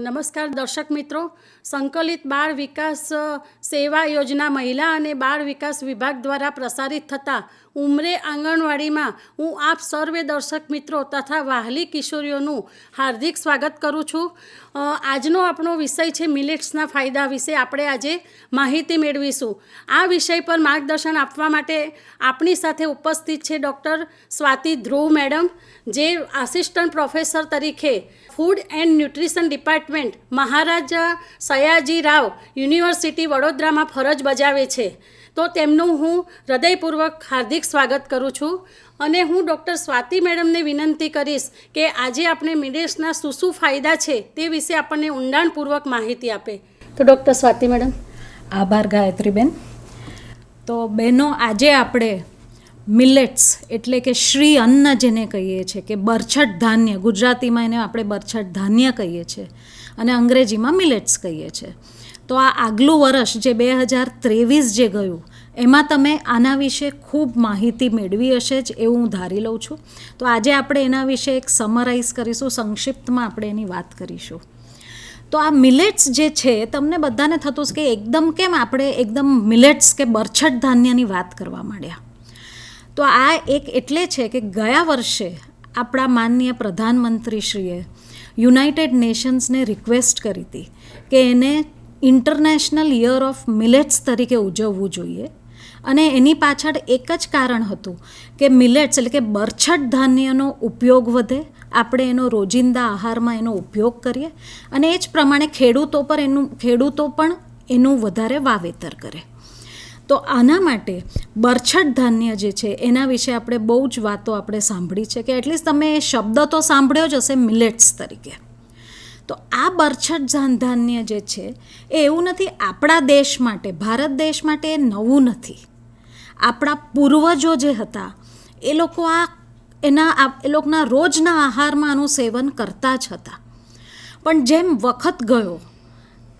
નમસ્કાર દર્શક મિત્રો. સંકલિત બાળ વિકાસ સેવા યોજના મહિલા અને બાળ વિકાસ વિભાગ દ્વારા પ્રસારિત થતા ઉમરે આંગણવાડીમાં હું આપ સર્વે દર્શક મિત્રો તથા વાહલી કિશોરીઓનું હાર્દિક સ્વાગત કરું છું. આજનો આપણો વિષય છે મિલેટ્સના ફાયદા વિશે આપણે આજે માહિતી મેળવીશું. આ વિષય પર માર્ગદર્શન આપવા માટે આપણી સાથે ઉપસ્થિત છે ડૉક્ટર સ્વાતિ ધ્રુવ મેડમ, જે આસિસ્ટન્ટ પ્રોફેસર તરીકે food and nutrition department Maharaja Sayaji Rao university વડોદરામાં ફરજ બજાવે છે. તો તેમનું હું હૃદયપૂર્વક હાર્દિક સ્વાગત કરું છું અને હું ડૉક્ટર સ્વાતિ મેડમને વિનંતી કરીશ કે આજે આપણે મિડેશના શું શું ફાયદા છે તે વિશે આપણને ઊંડાણપૂર્વક માહિતી આપે. તો ડૉક્ટર સ્વાતિ મેડમ. આભાર ગાયત્રીબેન. તો બહેનો, આજે આપણે મિલેટ્સ એટલે કે શ્રી અન્ન જેને કહીએ છીએ કે બરછટ ધાન્ય, ગુજરાતીમાં એને આપણે બરછટ ધાન્ય કહીએ છીએ અને અંગ્રેજીમાં મિલેટ્સ કહીએ છીએ. તો આ આગલું વર્ષ જે બે હજાર ત્રેવીસ જે ગયું, એમાં તમે આના વિશે ખૂબ માહિતી મેળવી હશે જ એવું હું ધારી લઉં છું. તો આજે આપણે એના વિશે એક સમરાઇઝ કરીશું, સંક્ષિપ્તમાં આપણે એની વાત કરીશું. તો આ મિલેટ્સ જે છે, તમને બધાને થતું કે એકદમ કેમ આપણે એકદમ મિલેટ્સ કે બરછટ ધાન્યની વાત કરવા માંડ્યા? તો આ એક એટલે છે કે ગયા વર્ષે આપણા માનનીય પ્રધાનમંત્રીશ્રીએ યુનાઇટેડ નેશન્સને રિક્વેસ્ટ કરી હતી કે એને ઇન્ટરનેશનલ યર ઓફ મિલેટ્સ તરીકે ઉજવવું જોઈએ. અને એની પાછળ એક જ કારણ હતું કે મિલેટ્સ એટલે કે બરછટ ધાન્યનો ઉપયોગ વધે. આપણે એનો રોજિંદા આહારમાં એનો ઉપયોગ કરીએ અને એ જ પ્રમાણે ખેડૂતો પર એનું, ખેડૂતો પણ એનું વધારે વાવેતર કરે. તો આના માટે બરછટ ધાન્ય જે છે, એના વિશે આપણે બહુ જ વાતો આપણે સાંભળી છે કે એટલીસ્ટ તમે એ શબ્દ તો સાંભળ્યો જ હશે, મિલેટ્સ તરીકે. તો આ બરછટ ધાન- ધાન્ય જે છે, એ એવું નથી, આપણા દેશ માટે, ભારત દેશ માટે એ નવું નથી. આપણા પૂર્વજો જે હતા, એ લોકો આ, એના એ લોકોના રોજના આહારમાં આનું સેવન કરતા જ હતા. પણ જેમ વખત ગયો,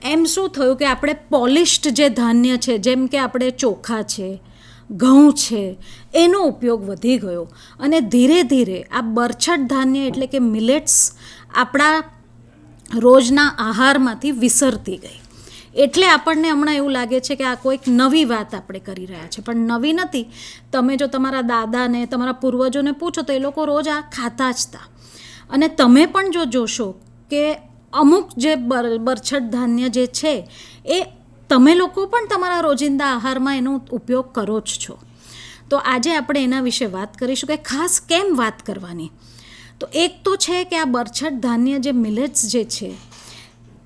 એમ શું થયું કે આપણે પોલિશ્ડ જે ધાન્ય છે, જેમ કે આપણે ચોખા છે, ઘઉં છે, એનો ઉપયોગ વધી ગયો. અને ધીરે ધીરે આ બરછટ ધાન્ય એટલે કે મિલેટ્સ આપણા રોજના આહારમાંથી વિસરતી ગઈ. એટલે આપણને હમણાં એવું લાગે છે કે આ કોઈક નવી વાત આપણે કરી રહ્યા છે. પણ નવી નથી. તમે જો તમારા દાદાને, તમારા પૂર્વજોને પૂછો તો એ લોકો રોજ આ ખાતા જ હતા અને તમે પણ જો જોશો કે અમુક જે બર, બરછટ ધાન્ય જે છે, એ તમે લોકો પણ તમારા રોજિંદા આહારમાં એનો ઉપયોગ કરો જ છો. તો આજે આપણે એના વિશે વાત કરીશું કે ખાસ કેમ વાત કરવાની? તો એક તો છે કે આ બરછટ ધાન્ય જે મિલેટ્સ જે છે,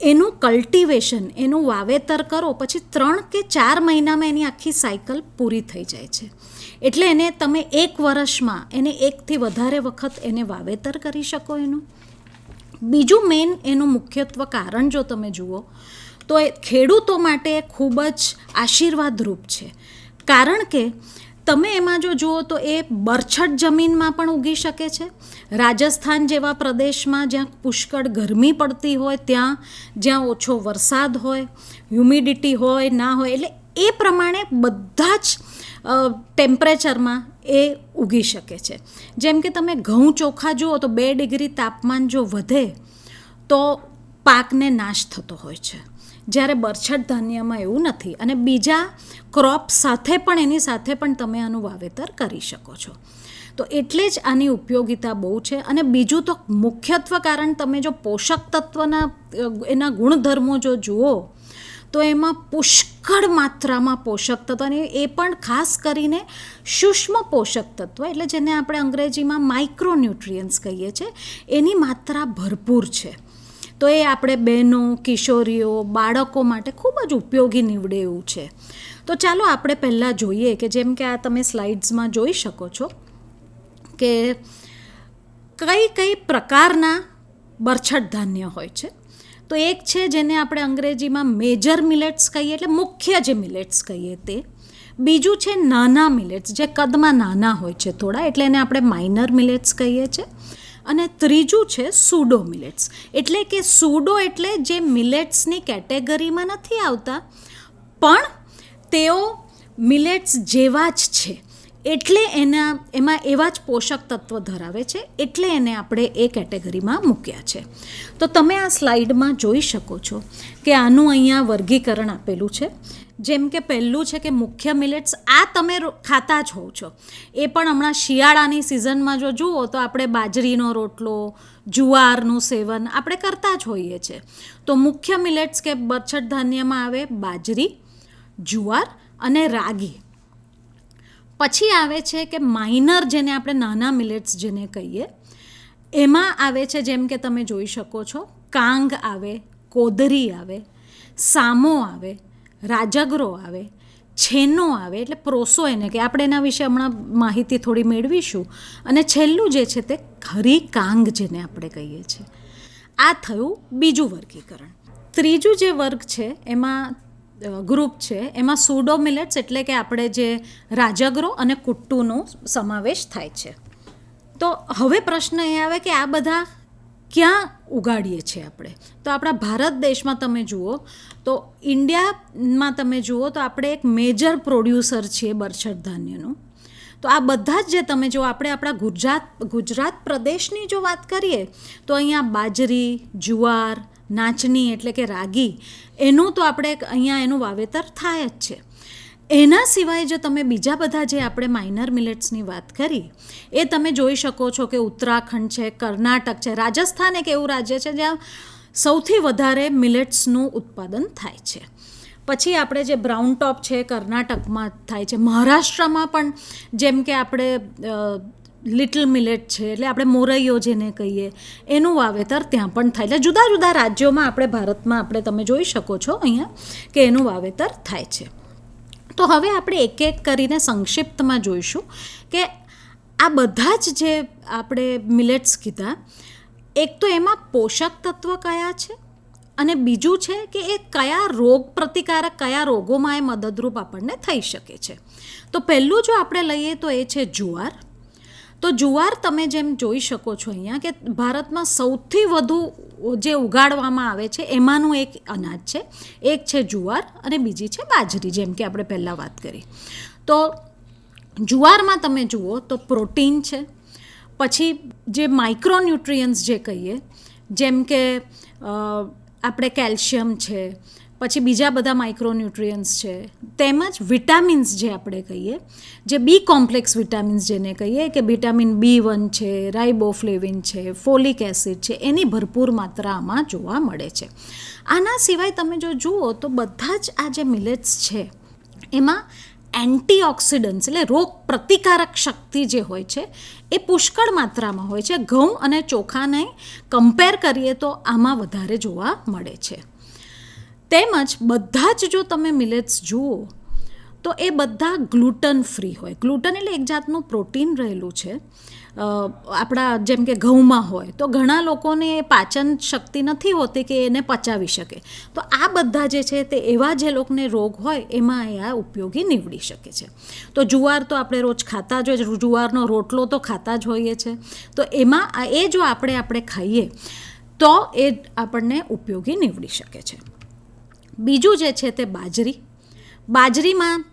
એનું કલ્ટિવેશન એનું વાવેતર કરો, પછી ત્રણ કે ચાર મહિનામાં એની આખી સાયકલ પૂરી થઈ જાય છે. એટલે એને તમે એક વર્ષમાં એને એકથી વધારે વખત એને વાવેતર કરી શકો એનું. બીજું મેઇન એનું મુખ્યત્વ કારણ જો તમે જુઓ, તો એ ખેડૂતો માટે ખૂબ જ આશીર્વાદરૂપ છે. કારણ કે તમે એમાં જો જુઓ તો એ બરછટ જમીનમાં પણ ઉગી શકે છે. રાજસ્થાન જેવા પ્રદેશમાં જ્યાં પુષ્કળ ગરમી પડતી હોય, ત્યાં જ્યાં ઓછો વરસાદ હોય હ્યુમિડિટી હોય, ના હોય, એટલે એ પ્રમાણે બધા જ ટેમ્પરેચરમાં એ ઉગી શકે છે. જેમ કે તમે ઘઉં ચોખા જુઓ તો બે ડિગ્રી તાપમાન જો વધે, તો પાકને નાશ થતો હોય છે. જ્યારે બરછટ ધાન્યમાં એવું નથી અને બીજા ક્રોપ સાથે પણ, એની સાથે પણ તમે આનું વાવેતર કરી શકો છો. તો એટલે જ આની ઉપયોગિતા બહુ છે અને બીજું તો મુખ્યત્વ કારણ તમે જો પોષક તત્વના, એના ગુણધર્મો જો જુઓ, તો એમાં પુષ્કળ માત્રામાં પોષક તત્વ અને એ પણ ખાસ કરીને સૂક્ષ્મ પોષક તત્વ, એટલે જેને આપણે અંગ્રેજીમાં માઇક્રોન્યુટ્રિયન્સ કહીએ છીએ, એની માત્રા ભરપૂર છે. તો એ આપણે બહેનો, કિશોરીઓ, બાળકો માટે ખૂબ જ ઉપયોગી નીવડે એવું છે. તો ચાલો આપણે પહેલાં જોઈએ કે જેમ કે આ તમે સ્લાઇડ્સમાં જોઈ શકો છો કે કઈ કઈ પ્રકારના બરછટ ધાન્ય હોય છે. તો એક છે જેને આપણે અંગ્રેજીમાં મેજર મિલેટ્સ કહીએ એટલે મુખ્ય જે મિલેટ્સ કહીએ તે. બીજું છે નાના મિલેટ્સ જે કદમાં નાના હોય છે થોડા, એટલે એને આપણે માઇનર મિલેટ્સ કહીએ છીએ. અને ત્રીજું છે સુડો મિલેટ્સ એટલે કે સુડો એટલે જે મિલેટ્સની કેટેગરીમાં નથી આવતા, પણ તેઓ મિલેટ્સ જેવા જ છે. એટલે એના, એમાં એવા જ પોષક તત્વ ધરાવે છે, એટલે એને આપણે એ કેટેગરીમાં મૂક્યા છે. તો તમે આ સ્લાઇડમાં જોઈ શકો છો કે આનું અહીંયા વર્ગીકરણ આપેલું છે. જેમ કે પહેલું છે કે મુખ્ય મિલેટ્સ આ તમે ખાતા જ હોવ છો. એ પણ હમણાં શિયાળાની સિઝનમાં જો જુઓ તો આપણે બાજરીનો રોટલો, જુવારનું સેવન આપણે કરતા જ હોઈએ છીએ તો મુખ્ય મિલેટ્સ કે બરછટ ધાન્યમાં આવે બાજરી, જુવાર અને રાગી. પછી આવે છે કે માઇનર જેને આપણે નાના મિલેટ્સ જેને કહીએ, એમાં આવે છે જેમ કે તમે જોઈ શકો છો, કાંગ આવે, કોદરી આવે, સામો આવે, રાજગરો આવે, છેનો આવે, એટલે પ્રોસો એને કે આપણે એના વિશે હમણાં માહિતી થોડી મેળવીશું. અને છેલ્લું જે છે તે ખરી કાંગ જેને આપણે કહીએ છીએ. આ થયું બીજું વર્ગીકરણ. ત્રીજું જે વર્ગ છે, એમાં ગ્રુપ છે, એમાં સુડો મિલેટ્સ એટલે કે આપણે જે રાજગરો અને કુટ્ટુનો સમાવેશ થાય છે. તો હવે પ્રશ્ન એ આવે કે આ બધા ક્યાં ઉગાડીએ છીએ આપણે? તો આપણા ભારત દેશમાં તમે જુઓ, તો ઇન્ડિયામાં તમે જુઓ, તો આપણે એક મેજર પ્રોડ્યુસર છીએ બરછટ ધાન્યનું. તો આ બધા જ જે તમે જો આપણે આપણા ગુજરાત ગુજરાત પ્રદેશની જો વાત કરીએ, તો અહીંયા બાજરી, જુવાર નાચની એટલે કે રાગી, એનું તો આપણે અહીંયા એનું વાવેતર થાય જ છે. એના સિવાય જો તમે બીજા બધા જે આપણે માઇનર મિલેટ્સની વાત કરી, એ તમે જોઈ શકો છો કે ઉત્તરાખંડ છે, કર્ણાટક છે, રાજસ્થાન એક એવું રાજ્ય છે જ્યાં સૌથી વધારે મિલેટ્સનું ઉત્પાદન થાય છે. પછી આપણે જે બ્રાઉન ટોપ છે, કર્ણાટકમાં થાય છે, મહારાષ્ટ્રમાં પણ જેમ કે આપણે લિટલ મિલેટ છે, એટલે આપણે મોરૈયો જેને કહીએ, એનું વાવેતર ત્યાં પણ થાય. એટલે જુદા જુદા રાજ્યોમાં આપણે ભારતમાં આપણે તમે જોઈ શકો છો અહીંયા કે એનું વાવેતર થાય છે. તો હવે આપણે એક એક કરીને સંક્ષિપ્તમાં જોઈશું કે આ બધા જ જે આપણે મિલેટ્સ કીધા, એક તો એમાં પોષક તત્વ કયા છે અને બીજું છે કે એ કયા રોગ પ્રતિકારક કયા રોગોમાં એ મદદરૂપ આપણને થઈ શકે છે. તો પહેલું જો આપણે લઈએ તો એ છે જુવાર. તો જુવાર તમે જેમ જોઈ શકો છો અહીંયા કે ભારતમાં સૌથી વધુ જે ઉગાડવામાં આવે છે, એમાંનું એક અનાજ છે. એક છે જુવાર અને બીજી છે બાજરી, જેમ કે આપણે પહેલાં વાત કરી. તો જુવારમાં તમે જુઓ તો પ્રોટીન છે. પછી જે માઇક્રોન્યુટ્રિયન્ટ્સ જે કહીએ, જેમ કે આપણે કેલ્શિયમ છે પછી બીજા બધા માઇક્રોન્યુટ્રિયન્ટ્સ છે. તેમજ વિટામિન્સ જે આપણે કહીએ, જે બી કોમ્પ્લેક્સ વિટામિન્સ જેને કહીએ, કે વિટામિન બી વન છે રાઇબોફ્લેવિન છે ફોલિક એસિડ છે, એની ભરપૂર માત્રામાં જોવા મળે છે. આના સિવાય તમે જો જુઓ તો બધા જ આ જે મિલેટ્સ છે, એમાં એન્ટીઓક્સિડન્ટ્સ એટલે રોગ પ્રતિકારક શક્તિ જે હોય છે, એ પુષ્કળ માત્રામાં હોય છે. ઘઉં અને ચોખાને કમ્પેર કરીએ તો આમાં વધારે જોવા મળે છે. તેમજ બધા જ જો તમે મિલેટ્સ જુઓ, તો એ બધા ગ્લુટન ફ્રી હોય. ગ્લુટન એટલે એક જાતનું પ્રોટીન રહેલું છે. આપણા જેમ કે ઘઉંમાં હોય, તો ઘણા લોકોને પાચન શક્તિ નથી હોતી કે એને પચાવી શકે. તો આ બધા જે છે તે એવા જે લોકોને રોગ હોય, એમાં એ આ ઉપયોગી નીવડી શકે છે. તો જુવાર તો આપણે રોજ ખાતા જ હોય, જુવારનો રોટલો તો ખાતા જ હોઈએ છે. તો એમાં એ જો આપણે આપણે ખાઈએ, તો એ આપણને ઉપયોગી નીવડી શકે છે. બીજું જે છે તે બાજરી. બાજરીમાં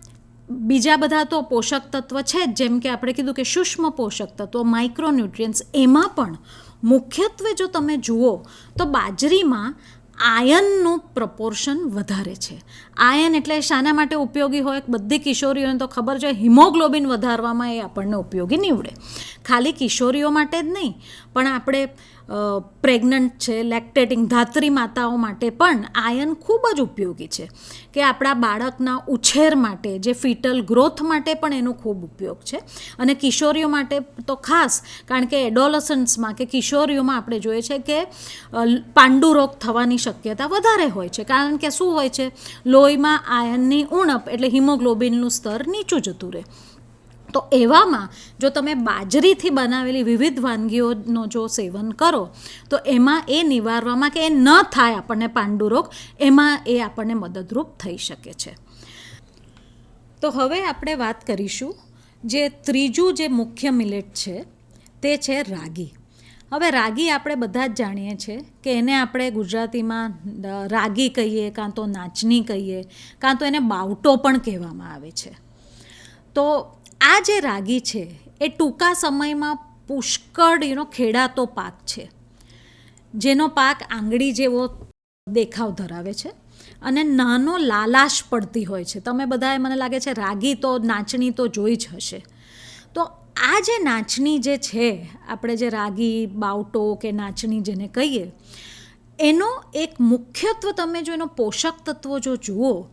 બીજા બધા તો પોષક તત્વ છે જ, જેમ કે આપણે કીધું કે સૂક્ષ્મ પોષક તત્વો માઇક્રોન્યુટ્રિયન્ટ્સ એમાં પણ મુખ્યત્વે જો તમે જુઓ તો બાજરીમાં આયનનું પ્રપોર્શન વધારે છે. આયન એટલે શાના માટે ઉપયોગી હોય બધી કિશોરીઓને તો ખબર છે, હિમોગ્લોબિન વધારવામાં એ આપણને ઉપયોગી નીવડે. ખાલી કિશોરીઓ માટે જ નહીં, પણ આપણે પ્રેગ્નન્ટ છે, લેક્ટેટિંગ ધાત્રી માતાઓ માટે પણ આયન ખૂબ જ ઉપયોગી છે કે આપણા બાળકના ઉછેર માટે, જે ફિટલ ગ્રોથ માટે પણ એનો ખૂબ ઉપયોગ છે. અને કિશોરીઓ માટે તો ખાસ, કારણ કે એડોલસન્ટ્સમાં કે કિશોરીઓમાં આપણે જોઈએ છે કે પાંડુરોગ પાંડુ રોગ થવાની શક્યતા વધારે હોય છે. કારણ કે શું હોય છે લોહીમાં આયનની ઉણપ એટલે હિમોગ્લોબિનનું સ્તર નીચું જતું રહે. તો એવામાં જો તમે બાજરીથી બનાવેલી વિવિધ વાનગીઓનો જો સેવન કરો, તો એમાં એ નિવારવામાં કે એ ન થાય આપણને પાંડુરોગ એમાં એ આપણને મદદરૂપ થઈ શકે છે. તો હવે આપણે વાત કરીશું જે ત્રીજું જે મુખ્ય મિલેટ છે, તે છે રાગી. હવે રાગી આપણે બધા જ જાણીએ છીએ કે એને આપણે ગુજરાતીમાં રાગી કહીએ, કાં તો નાચની કહીએ, કાં તો એને બાવટો પણ કહેવામાં આવે છે. તો આ જે રાગી છે, એ ટૂંકા સમયમાં પુષ્કળ એનો ખેડાતો પાક છે. જેનો પાક આંગળી જેવો દેખાવ ધરાવે છે અને નાનો લાલાશ પડતી હોય છે. તમે બધાએ મને લાગે છે રાગી તો નાચણી તો જોઈ જ હશે. તો આ જે નાચણી જે છે, આપણે જે રાગી, બાવટો કે નાચણી જેને કહીએ, એનો એક મુખ્યત્વ તમે જો એનો પોષક તત્વો જો જુઓ,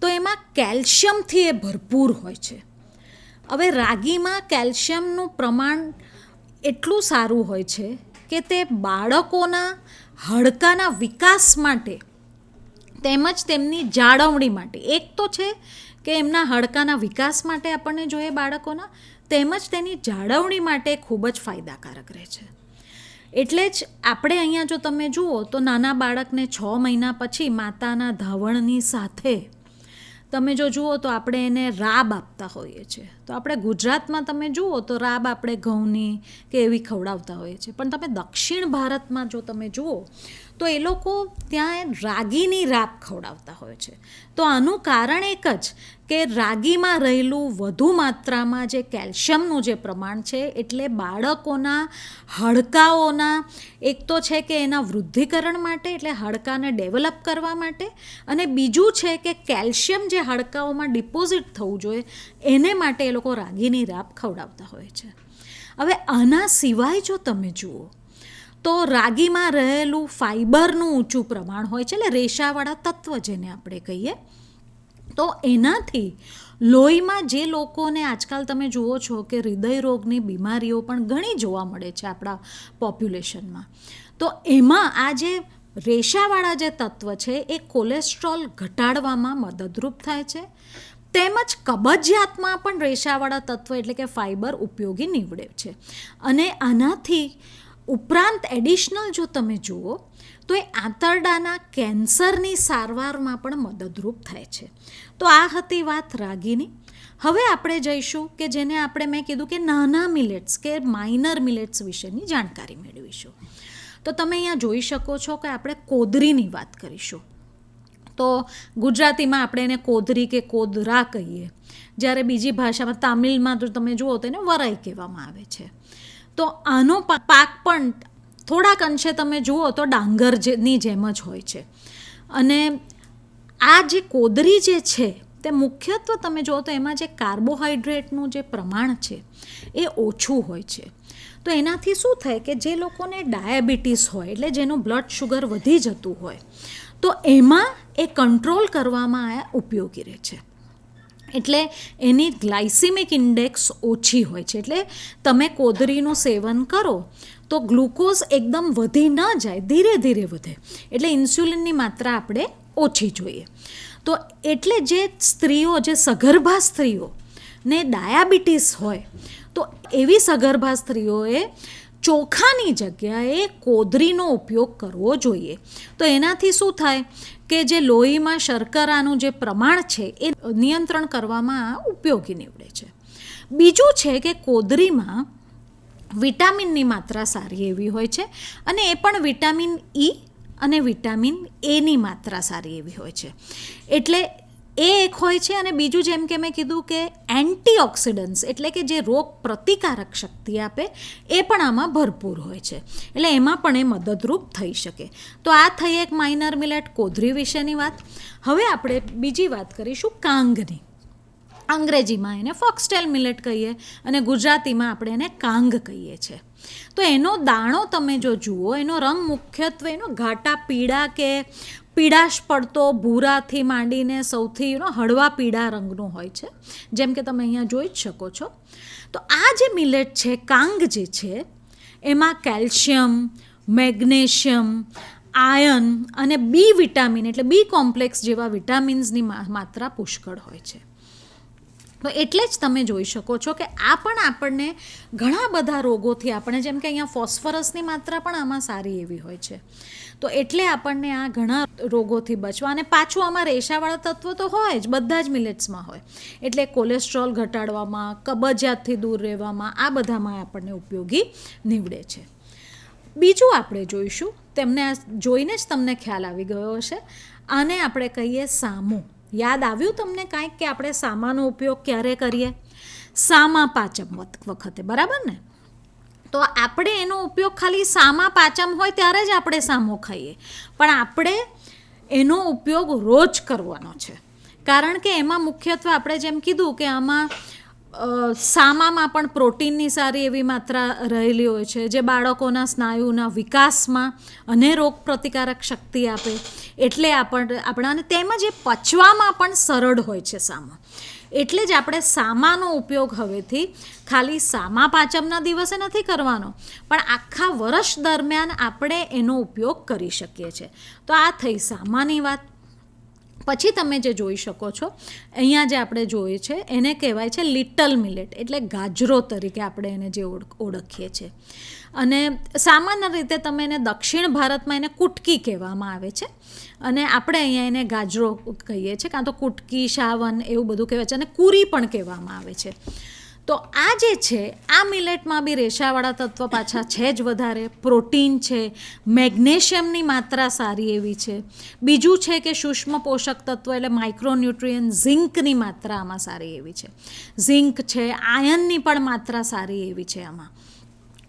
તો એમાં કેલ્શિયમથી એ ભરપૂર હોય છે. હવે રાગીમાં કેલ્શિયમનું પ્રમાણ એટલું સારું હોય છે કે તે બાળકોના હાડકાના વિકાસ માટે, તેમજ તેમની જાળવણી માટે. એક તો છે કે એમના હાડકાના વિકાસ માટે આપણને જોઈએ બાળકોના તેમજ તેની જાળવણી માટે ખૂબ જ ફાયદાકારક રહે છે. એટલે જ આપણે અહીંયા જો તમે જુઓ તો નાના બાળકને છ મહિના પછી માતાના ધાવણની સાથે તમે જો જુઓ તો આપણે એને રાબ આપતા હોઈએ છીએ. તો આપણે ગુજરાતમાં તમે જુઓ તો રાબ આપણે ઘઉંની કે એવી ખવડાવતા હોઈએ છીએ. પણ તમે દક્ષિણ ભારતમાં જો તમે જુઓ તો એ લોકો ત્યાં રાગીની રાબ ખવડાવતા હોય છે. તો આનું કારણ એક જ કે રાગીમાં રહેલું વધુ માત્રામાં જે કેલ્શિયમનું જે પ્રમાણ છે, એટલે બાળકોના હાડકાઓના, એક તો છે કે એના વૃદ્ધિકરણ માટે, એટલે હાડકાને ડેવલપ કરવા માટે, અને બીજું છે કે કેલ્શિયમ જે હાડકાઓમાં ડિપોઝિટ થવું જોઈએ, એને માટે એ લોકો રાગીની રાબ ખવડાવતા હોય છે. હવે આના સિવાય જો તમે જુઓ, તો રાગીમાં રહેલું ફાઈબરનું ઊંચું પ્રમાણ હોય છે, એટલે રેશાવાળા તત્વ જેને આપણે કહીએ તો એનાથી લોહીમાં જે લોકોને આજકાલ તમે જુઓ છો કે હૃદય રોગની બીમારીઓ પણ ઘણી જોવા મળે છે આપણા પોપ્યુલેશનમાં. તો એમાં આ જે રેશાવાળા જે તત્વ છે એ કોલેસ્ટ્રોલ ઘટાડવામાં મદદરૂપ થાય છે. તેમજ કબજિયાતમાં પણ રેશાવાળા તત્વ એટલે કે ફાઈબર ઉપયોગી નીવડે છે. અને આનાથી ઉપરાંત એડિશનલ જો તમે જુઓ તો એ આંતરડાના કેન્સરની સારવારમાં પણ મદદરૂપ થાય છે. તો આ હતી વાત રાગીની. હવે આપણે જઈશું કે જેને આપણે મેં કીધું કે નાના મિલેટ્સ કે માઇનર મિલેટ્સ વિશેની જાણકારી મેળવીશું. તો તમે અહીંયા જોઈ શકો છો કે આપણે કોદરીની વાત કરીશું. તો ગુજરાતીમાં આપણે એને કોદરી કે કોદરા કહીએ. જ્યારે બીજી ભાષામાં તામિલમાં તો તમે જુઓ તો એને વરાઈ કહેવામાં આવે છે. તો આનો પાક પણ થોડાક અંશે તમે જુઓ તો ડાંગર જેની જેમ જ હોય છે. અને આ જે કોદરી જે છે, તે મુખ્યત્વે તમે જુઓ તો એમાં જે કાર્બોહાઈડ્રેટનું જે પ્રમાણ છે, એ ઓછું હોય છે. તો એનાથી શું થાય કે જે લોકોને ડાયાબિટીસ હોય, એટલે જેનું બ્લડ શુગર વધી જતું હોય, તો એમાં એ કંટ્રોલ કરવામાં આ ઉપયોગી રહે છે. એટલે એની ગ્લાયસિમિક ઇન્ડેક્સ ઓછી હોય છે. એટલે તમે કોદરીનું સેવન કરો તો ગ્લુકોઝ એકદમ વધી ન જાય, ધીરે ધીરે વધે. એટલે ઇન્સ્યુલિનની માત્રા આપણે ઓછી જોઈએ. તો એટલે જે સ્ત્રીઓ, જે સગર્ભા સ્ત્રીઓ ને ડાયાબિટીસ હોય, તો એવી સગર્ભા સ્ત્રીઓએ ચોખાની જગ્યાએ કોદરીનો ઉપયોગ કરવો જોઈએ. તો એનાથી શું થાય? કે જે લોહીમાં શર્કરાનું જે પ્રમાણ છે એ નિયંત્રણ કરવામાં ઉપયોગી નીવડે છે. બીજું છે કે કોદરીમાં વિટામિનની માત્રા સારી એવી હોય છે અને એ પણ વિટામિન ઈ અને વિટામિન એની માત્રા સારી એવી હોય છે. એટલે એ એક હોય છે અને બીજું જેમ કે મેં કીધું કે એન્ટીઓક્સિડન્ટ્સ, એટલે કે જે રોગ પ્રતિકારક શક્તિ આપે, એ પણ આમાં ભરપૂર હોય છે. એટલે એમાં પણ એ મદદરૂપ થઈ શકે. તો આ થઈ એક માઇનર મિલેટ કોધરી વિશેની વાત. હવે આપણે બીજી વાત કરીશું કાંગની. અંગ્રેજીમાં એને ફોક્સટેલ મિલેટ કહીએ અને ગુજરાતીમાં આપણે એને કાંગ કહીએ છીએ તો એનો દાણો તમે જો જુઓ, એનો રંગ મુખ્યત્વે એનો ઘાટા પીળા કે પીળાશ પડતો ભૂરાથી માંડીને સૌથી યુનો હળવા પીળા રંગનો હોય છે. જેમ કે તમે અહીંયા જોઈ જ શકો છો. તો આ જે મિલેટ છે, કાંગ જે છે, એમાં કેલ્શિયમ, મેગ્નેશિયમ, આયન અને બી વિટામિન એટલે બી કોમ્પ્લેક્સ જેવા વિટામિન્સની માત્રા પુષ્કળ હોય છે. તો એટલે જ તમે જોઈ શકો છો કે આ પણ આપણને ઘણા બધા રોગોથી આપણે, જેમ કે અહીંયા ફોસ્ફરસની માત્રા પણ આમાં સારી એવી હોય છે. તો એટલે આપણને આ ઘણા રોગોથી બચવા, અને પાછું આમાં રેશાવાળા તત્વો તો હોય જ, બધા જ મિલેટ્સમાં હોય. એટલે કોલેસ્ટ્રોલ ઘટાડવામાં, કબજિયાતથી દૂર રહેવામાં, આ બધામાં આપણને ઉપયોગી નીવડે છે. બીજું આપણે જોઈશું, તેમને જોઈને જ તમને ખ્યાલ આવી ગયો હશે, આને આપણે કહીએ સામો. યાદ આવ્યું તમને કાંઈક કે આપણે સામાનો ઉપયોગ ક્યારે કરીએ? સામા પાચમ વખતે, બરાબર ને? તો આપણે એનો ઉપયોગ ખાલી સામા પાચમ હોય ત્યારે જ આપણે સામો ખાઈએ. પણ આપણે એનો ઉપયોગ રોજ કરવાનો છે. કારણ કે એમાં મુખ્યત્વે આપણે જેમ કીધું કે આમાં સામામાં પણ પ્રોટીનની સારી એવી માત્રા રહેલી હોય છે, જે બાળકોના સ્નાયુના વિકાસમાં અને રોગ પ્રતિકારક શક્તિ આપે, એટલે આપણ, આપણાને તેમજ એ પચવામાં પણ સરળ હોય છે સામા. એટલે જ આપણે સામાનો ઉપયોગ હવેથી ખાલી સામા પાંચમના દિવસે નથી કરવાનો, પણ આખા વર્ષ દરમિયાન આપણે એનો ઉપયોગ કરી શકીએ છીએ. તો આ થઈ સામાની વાત. પછી તમે જે જોઈ શકો છો, અહીંયા જે આપણે જોઈએ છે, એને કહેવાય છે લિટલ મિલેટ, એટલે ગાજરો તરીકે આપણે એને જે ઓળખ ઓળખીએ છીએ અને સામાન્ય રીતે તમે એને દક્ષિણ ભારતમાં એને કુટકી કહેવામાં આવે છે. અને આપણે અહીંયા એને ગાજરો કહીએ છીએ કાં તો કુટકી, શાવન એવું બધું કહેવાય છે અને કુરી પણ કહેવામાં આવે છે. તો આ જે છે, આ મિલેટમાં બી રેશાવાળા તત્વ પાછા છે જ વધારે. પ્રોટીન છે, મેગ્નેશિયમની માત્રા સારી એવી છે. બીજું છે કે સૂક્ષ્મ પોષક તત્વ એટલે માઇક્રોન્યુટ્રિયન ઝિંકની માત્રા આમાં સારી એવી છે. ઝિંક છે આયનની પણ માત્રા સારી એવી છે આમાં.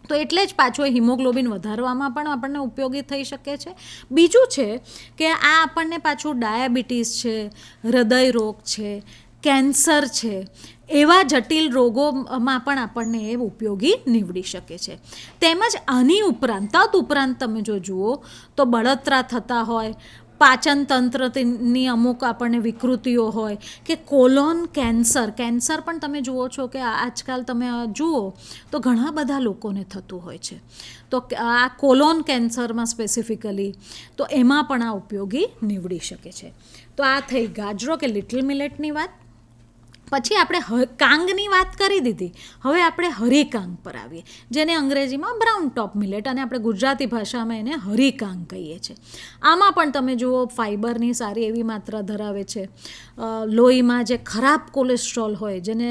તો એટલે જ પાછું હિમોગ્લોબિન વધારવામાં પણ આપણને ઉપયોગી થઈ શકે છે. બીજું છે કે આ આપણને પાછું ડાયાબિટીસ છે, હૃદય રોગ છે, કેન્સર છે એવા જટિલ રોગોમાં પણ આપણને એ ઉપયોગી નીવડી શકે છે. તેમજ આની ઉપરાંત, તદ ઉપરાંત તમે જો જુઓ, તો બળતરા થતા હોય, પાચન તંત્રની અમુક આપણને વિકૃતિઓ હોય, કે કોલોન કેન્સર કેન્સર પણ તમે જુઓ છો કે આજકાલ તમે જુઓ, તો ઘણા બધા લોકોને થતું હોય છે. તો આ કોલોન કેન્સરમાં સ્પેસિફિકલી, તો એમાં પણ આ ઉપયોગી નીવડી શકે છે. તો આ થઈ ગાજરો કે લિટલ મિલેટની વાત પછી આપણે કાંગની વાત કરી દીધી. હવે આપણે હરિકાંગ પર આવીએ, જેને અંગ્રેજીમાં બ્રાઉન ટોપ મિલેટ અને આપણે ગુજરાતી ભાષામાં એને હરિકાંગ કહીએ છીએ. આમાં પણ તમે જુઓ ફાઇબરની સારી એવી માત્રા ધરાવે છે. લોહીમાં જે ખરાબ કોલેસ્ટ્રોલ હોય, જેને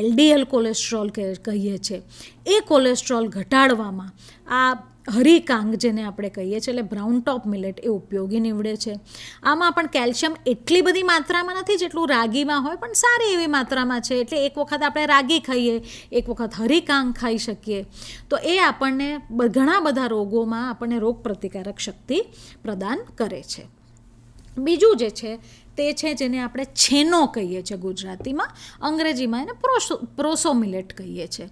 એલડીએલ કોલેસ્ટ્રોલ કહીએ છીએ એ કોલેસ્ટ્રોલ ઘટાડવામાં આ હરીકાંગ જેને આપણે કહીએ છીએ, એટલે બ્રાઉન ટોપ મિલેટ એ ઉપયોગી નીવડે છે. આમાં પણ કેલ્શિયમ એટલી બધી માત્રામાં નથી જેટલું રાગીમાં હોય, પણ સારી એવી માત્રામાં છે. એટલે એક વખત આપણે રાગી ખાઈએ, એક વખત હરિકાંગ ખાઈ શકીએ. તો એ આપણને ઘણા બધા રોગોમાં આપણને રોગ પ્રતિકારક શક્તિ પ્રદાન કરે છે. બીજું જે છે, તે છે જેને આપણે છેનો કહીએ છીએ ગુજરાતીમાં, અંગ્રેજીમાં એને પ્રોસો પ્રોસો મિલેટ કહીએ છીએ.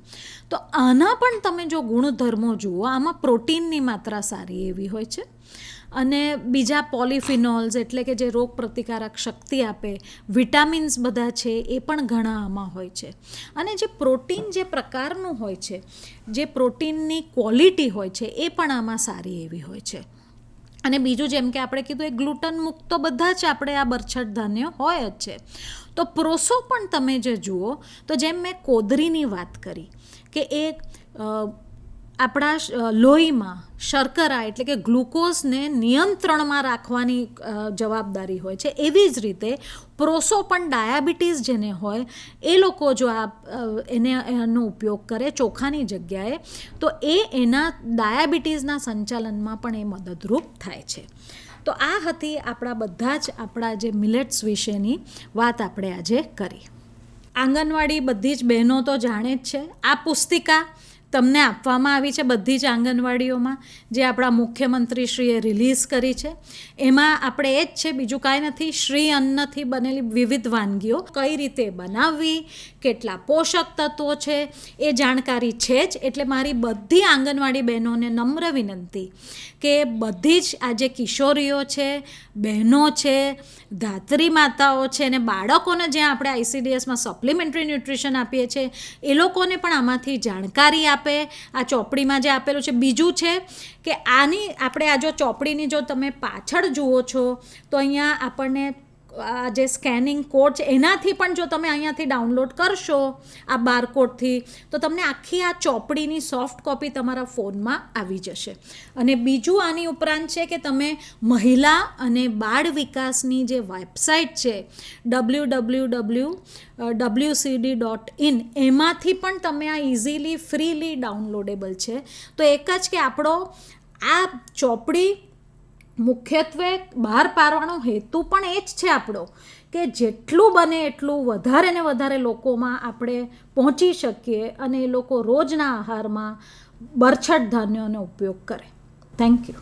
તો આના પણ તમે જો ગુણધર્મો જુઓ, આમાં પ્રોટીનની માત્રા સારી એવી હોય છે અને બીજા પોલિફિનોલ્સ એટલે કે જે રોગ પ્રતિકારક શક્તિ આપે, વિટામિન્સ બધા છે એ પણ ઘણા આમાં હોય છે. અને જે પ્રોટીન જે પ્રકારનું હોય છે, જે પ્રોટીનની ક્વોલિટી હોય છે એ પણ આમાં સારી એવી હોય છે. અને બીજું જેમ કે આપણે કીધું, એ ગ્લુટન મુક્ત તો બધા જ આપણે આ બરછટ ધાન્ય હોય જ છે. તો પ્રોસો પણ તમે જે જુઓ, તો જેમ મેં કોદરીની વાત કરી, કે એ આપણા લોહીમાં શર્કરા એટલે કે ગ્લુકોઝને નિયંત્રણમાં રાખવાની જવાબદારી હોય છે. એવી જ રીતે પ્રોસો પણ ડાયાબિટીસ જેને હોય, એ લોકો જો આ એને, એનો ઉપયોગ કરે ચોખાની જગ્યાએ, તો એ એના ડાયાબિટીસના સંચાલનમાં પણ એ મદદરૂપ થાય છે. તો આ હતી આપણા બધા જ આપણા જે મિલેટ્સ વિશેની વાત આપણે આજે કરી. આંગણવાડી બધી જ બહેનો તો જાણે જ છે. આ પુસ્તિકા તમને આપવામાં આવી છે બધી જ આંગણવાડીઓમાં, જે આપણા મુખ્યમંત્રીશ્રીએ રિલીઝ કરી છે. એમાં આપણે એ જ છે, બીજું કાંઈ નથી. શ્રી અન્નથી બનેલી વિવિધ વાનગીઓ કઈ રીતે બનાવવી, કેટલા પોષક તત્વો છે, એ જાણકારી છે જ. એટલે મારી બધી આંગણવાડી બહેનોને નમ્ર વિનંતી કે બધી જ આ જે કિશોરીઓ છે, બહેનો છે, ધાત્રી માતાઓ છે અને બાળકોને જ્યાં આપણે આઈસીડીએસમાં સપ્લિમેન્ટરી ન્યુટ્રિશન આપીએ છીએ, એ લોકોને પણ આમાંથી જાણકારી આપે, આ ચોપડીમાં જે આપેલું છે. બીજું છે કે આની, આપણે આ જો ચોપડીની જો તમે પાછળ જુઓ છો, તો અહીંયા આપણને આ જે સ્કેનિંગ કોડ છે, એનાથી પણ જો તમે અહીંયાથી ડાઉનલોડ કરશો, આ બારકોડથી તો તમને આખી આ ચોપડીની સોફ્ટ કોપી તમારા ફોનમાં આવી જશે. અને બીજું આની ઉપરાંત છે કે તમે મહિલા અને બાળ વિકાસની જે વેબસાઇટ છે W W W WCD dot in એમાંથી પણ તમે આ ઇઝીલી ફ્રીલી ડાઉનલોડેબલ છે. તો એક જ કે આપણો આ ચોપડી મુખ્યત્વે બહાર પાડવાનો હેતુ પણ એ જ છે આપણો કે જેટલું બને એટલું વધારે ને વધારે લોકોમાં આપણે પહોંચી શકીએ અને એ લોકો રોજના આહારમાં બરછટ ધાન્યોનો ઉપયોગ કરે. થેન્ક યુ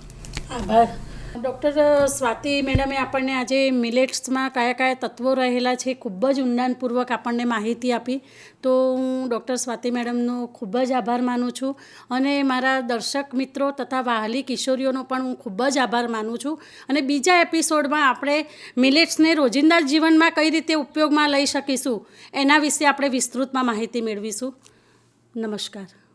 આભાર. ડૉક્ટર સ્વાતિ મેડમે આપણને આજે મિલેટ્સમાં કયા કયા તત્વો રહેલા છે ખૂબ જ ઊંડાણપૂર્વક આપણને માહિતી આપી. તો હું ડૉક્ટર સ્વાતિ મેડમનો ખૂબ જ આભાર માનું છું અને મારા દર્શક મિત્રો તથા વાહલી કિશોરીઓનો પણ હું ખૂબ જ આભાર માનું છું. અને બીજા એપિસોડમાં આપણે મિલેટ્સને રોજિંદા જીવનમાં કઈ રીતે ઉપયોગમાં લઈ શકીશું એના વિશે આપણે વિસ્તૃતમાં માહિતી મેળવીશું. નમસ્કાર.